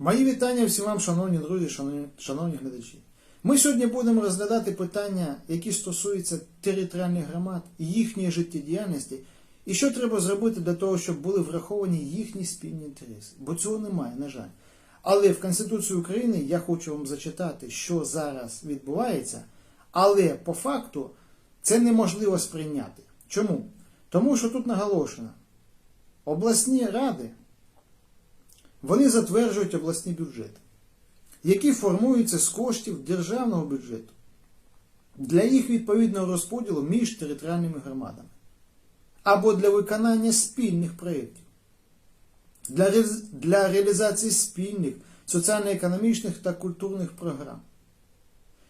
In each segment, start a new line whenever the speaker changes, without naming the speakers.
Мої вітання всім вам, шановні друзі, шановні, шановні глядачі. Ми сьогодні будемо розглядати питання, які стосуються територіальних громад, їхньої життєдіяльності, і що треба зробити для того, щоб були враховані їхні спільні інтереси. Бо цього немає, на жаль. Але в Конституції України я хочу вам зачитати, що зараз відбувається, але по факту це неможливо сприйняти. Чому? Тому що тут наголошено, обласні ради вони затверджують обласні бюджети, які формуються з коштів державного бюджету для їх відповідного розподілу між територіальними громадами або для виконання спільних проєктів, для, ре- для реалізації спільних соціально-економічних та культурних програм.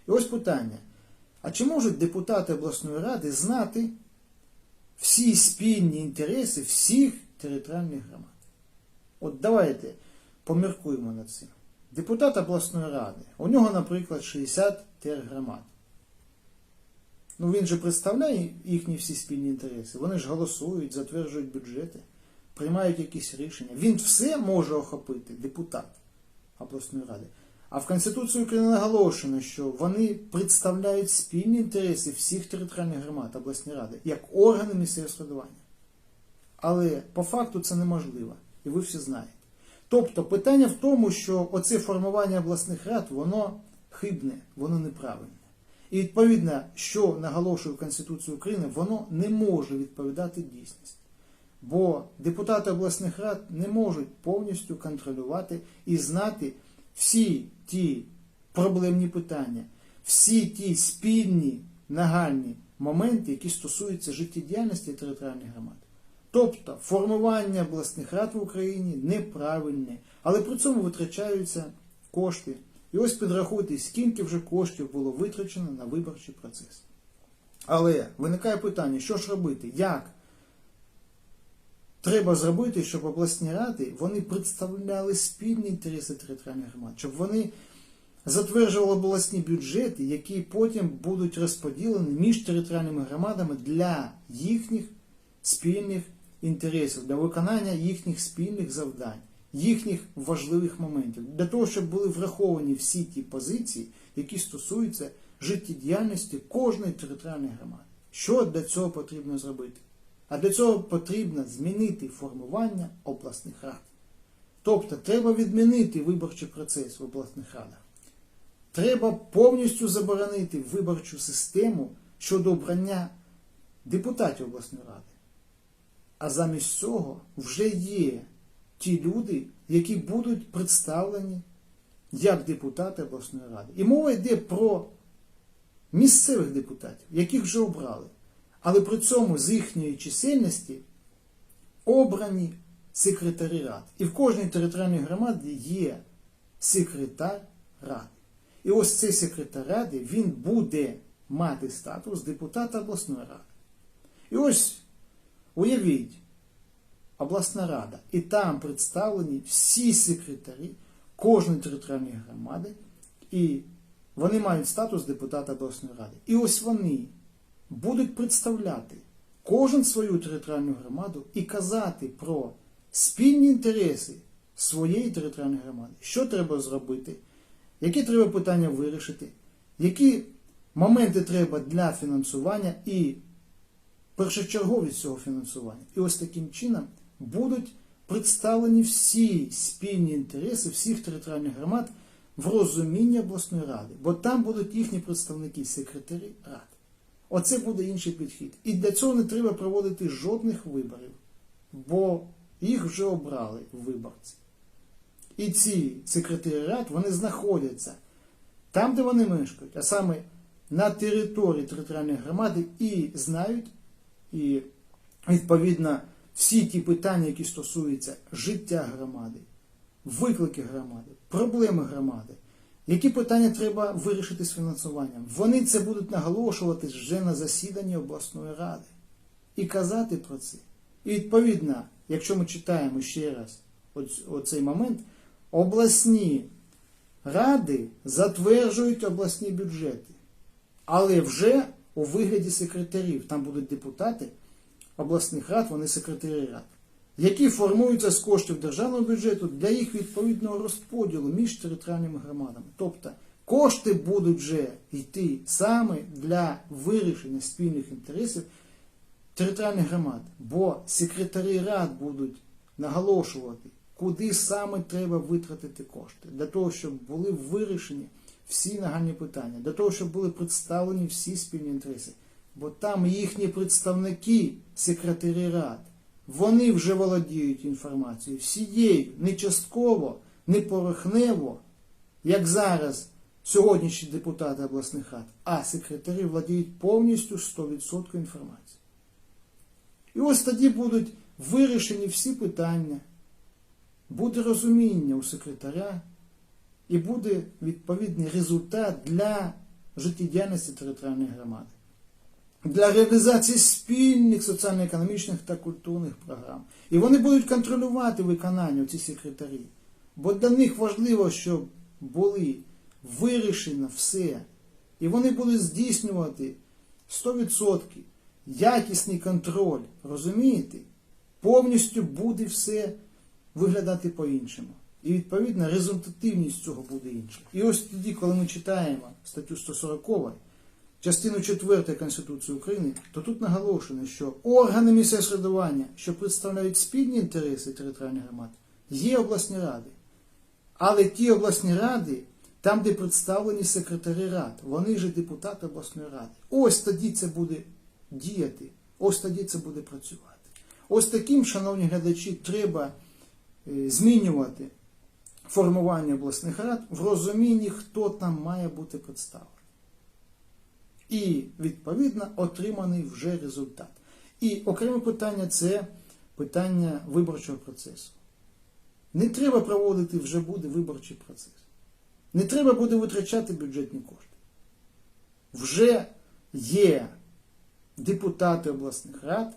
І ось питання: а чи можуть депутати обласної ради знати всі спільні інтереси всіх територіальних громад? От давайте поміркуємо над цим. Депутат обласної ради, у нього, наприклад, 60 тергромад. Ну він же представляє їхні всі спільні інтереси. Вони ж голосують, затверджують бюджети, приймають якісь рішення. Він все може охопити, депутат обласної ради. А в Конституції України наголошено, що вони представляють спільні інтереси всіх територіальних громад обласної ради як органи місцевого самоврядування. Але по факту це неможливо, і ви всі знаєте. Тобто питання в тому, що оце формування обласних рад, воно хибне, воно неправильне. І відповідно, що наголошує Конституція України, воно не може відповідати дійсності. Бо депутати обласних рад не можуть повністю контролювати і знати всі ті проблемні питання, всі ті спільні нагальні моменти, які стосуються життєдіяльності територіальних громад. Тобто формування обласних рад в Україні неправильне, але при цьому витрачаються кошти. І ось підрахуйте, скільки вже коштів було витрачено на виборчий процес. Але виникає питання, що ж робити? Як треба зробити, щоб обласні ради вони представляли спільні інтереси територіальних громад, щоб вони затверджували обласні бюджети, які потім будуть розподілені між територіальними громадами для їхніх спільних інтересів, для виконання їхніх спільних завдань, їхніх важливих моментів, для того, щоб були враховані всі ті позиції, які стосуються життєдіяльності кожної територіальної громади. Що для цього потрібно зробити? А для цього потрібно змінити формування обласних рад. Тобто треба відмінити виборчий процес в обласних радах. Треба повністю заборонити виборчу систему щодо обрання депутатів обласної ради. А замість цього вже є ті люди, які будуть представлені як депутати обласної ради. І мова йде про місцевих депутатів, яких вже обрали. Але при цьому з їхньої чисельності обрані секретарі рад. І в кожній територіальній громаді є секретар ради. І ось цей секретар ради він буде мати статус депутата обласної ради. І ось уявіть, обласна рада, і там представлені всі секретарі кожної територіальної громади, і вони мають статус депутата обласної ради. І ось вони будуть представляти кожен свою територіальну громаду і казати про спільні інтереси своєї територіальної громади, що треба зробити, які треба питання вирішити, які моменти треба для фінансування? І першочерговість цього фінансування. І ось таким чином будуть представлені всі спільні інтереси всіх територіальних громад в розумінні обласної ради, бо там будуть їхні представники, секретарі рад. Оце буде інший підхід. І для цього не треба проводити жодних виборів, бо їх вже обрали виборці. І ці секретарі рад вони знаходяться там, де вони мешкають, а саме на території територіальної громади і знають, і відповідно всі ті питання, які стосуються життя громади, виклики громади, проблеми громади, які питання треба вирішити з фінансуванням. Вони це будуть наголошувати вже на засіданні обласної ради і казати про це. І відповідно, якщо ми читаємо ще раз оцей момент, обласні ради затверджують обласні бюджети, але вже у вигляді секретарів. Там будуть депутати обласних рад, вони секретарі рад. які формуються з коштів державного бюджету для їх відповідного розподілу між територіальними громадами. Тобто кошти будуть вже йти саме для вирішення спільних інтересів територіальних громад, бо секретарі рад будуть наголошувати, куди саме треба витратити кошти, для того, щоб були вирішені всі нагальні питання, для того, щоб були представлені всі спільні інтереси. Бо там їхні представники, секретарі рад, вони вже володіють інформацією всією, не частково, не порохнево, як зараз сьогоднішні депутати обласних рад, а секретарі владіють повністю 100% інформації. І ось тоді будуть вирішені всі питання, буде розуміння у секретаря і буде відповідний результат для життєдіяльності територіальної громади. Для реалізації спільних соціально-економічних та культурних програм. І вони будуть контролювати виконання ці секретарі. Бо для них важливо, щоб були вирішено все. І вони будуть здійснювати 100% якісний контроль. Розумієте? Повністю буде все виглядати по-іншому. І відповідно результативність цього буде інша. І ось тоді, коли ми читаємо статтю 140, частину 4 Конституції України, то тут наголошено, що органи місцевого самоврядування, що представляють спільні інтереси територіальних громад, є обласні ради. Але ті обласні ради, там, де представлені секретарі рад, вони ж депутати обласної ради. Ось тоді це буде діяти, ось тоді це буде працювати. Ось таким, шановні глядачі, треба е, змінювати формування обласних рад в розумінні, хто там має бути представлений. І, відповідно, отриманий вже результат. І окреме питання це питання виборчого процесу. Не треба проводити вже буде виборчий процес. Не треба буде витрачати бюджетні кошти. Вже є депутати обласних рад,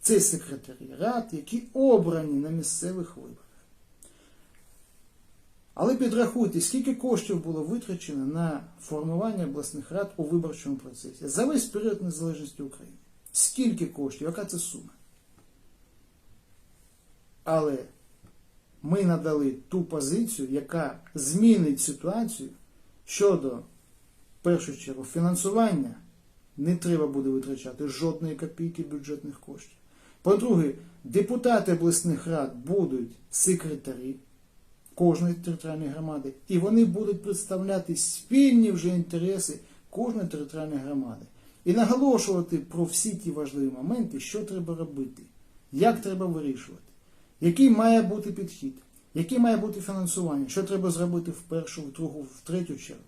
це секретарі рад, які обрані на місцевих виборах. Але підрахуйте, скільки коштів було витрачено на формування обласних рад у виборчому процесі за весь період незалежності України. Скільки коштів, яка це сума? Але ми надали ту позицію, яка змінить ситуацію щодо, в першу чергу, фінансування. Не треба буде витрачати жодної копійки бюджетних коштів. По-друге, депутати обласних рад будуть секретарі кожної територіальної громади, і вони будуть представляти спільні вже інтереси кожної територіальної громади. І наголошувати про всі ті важливі моменти, що треба робити, як треба вирішувати, який має бути підхід, який має бути фінансування, що треба зробити в першу, в другу, в третю чергу.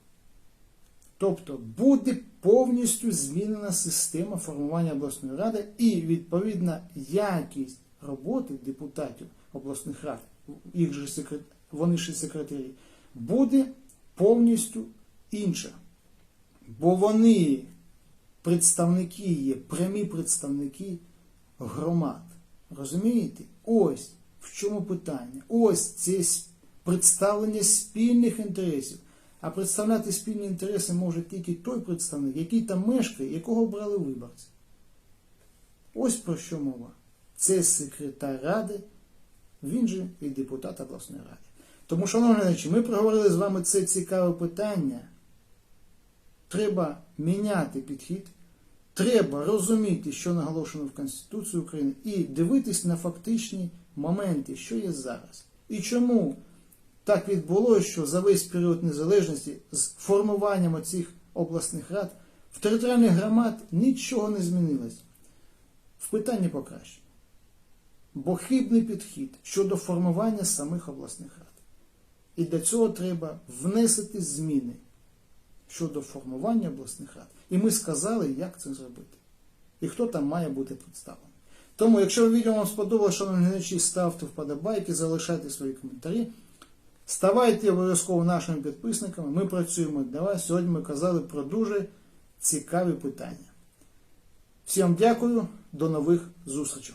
Тобто буде повністю змінена система формування обласної ради і відповідна якість роботи депутатів обласних рад, їх же секрет... вони і секретарі, буде повністю інша. Бо вони представники є, прямі представники громад. Розумієте? Ось в чому питання. Ось це представлення спільних інтересів. А представляти спільні інтереси може тільки той представник, який там мешкає, якого обрали виборці. Ось про що мова. Це секретар ради, він же і депутат обласної ради. Тому, шановні глядачі, ми проговорили з вами це цікаве питання. Треба міняти підхід, треба розуміти, що наголошено в Конституції України, і дивитись на фактичні моменти, що є зараз. І чому так відбулося, що за весь період незалежності з формуванням цих обласних рад в територіальних громад нічого не змінилось в питанні покращення. Бо хибний підхід щодо формування самих обласних рад. І для цього треба внести зміни щодо формування обласних рад. І ми сказали, як це зробити. І хто там має бути представлений. Тому, якщо відео вам сподобалося, шановні глядачі, ставте вподобайки, залишайте свої коментарі. Ставайте обов'язково нашими підписниками. Ми працюємо для вас. Сьогодні ми казали про дуже цікаві питання. Всім дякую, до нових зустрічей.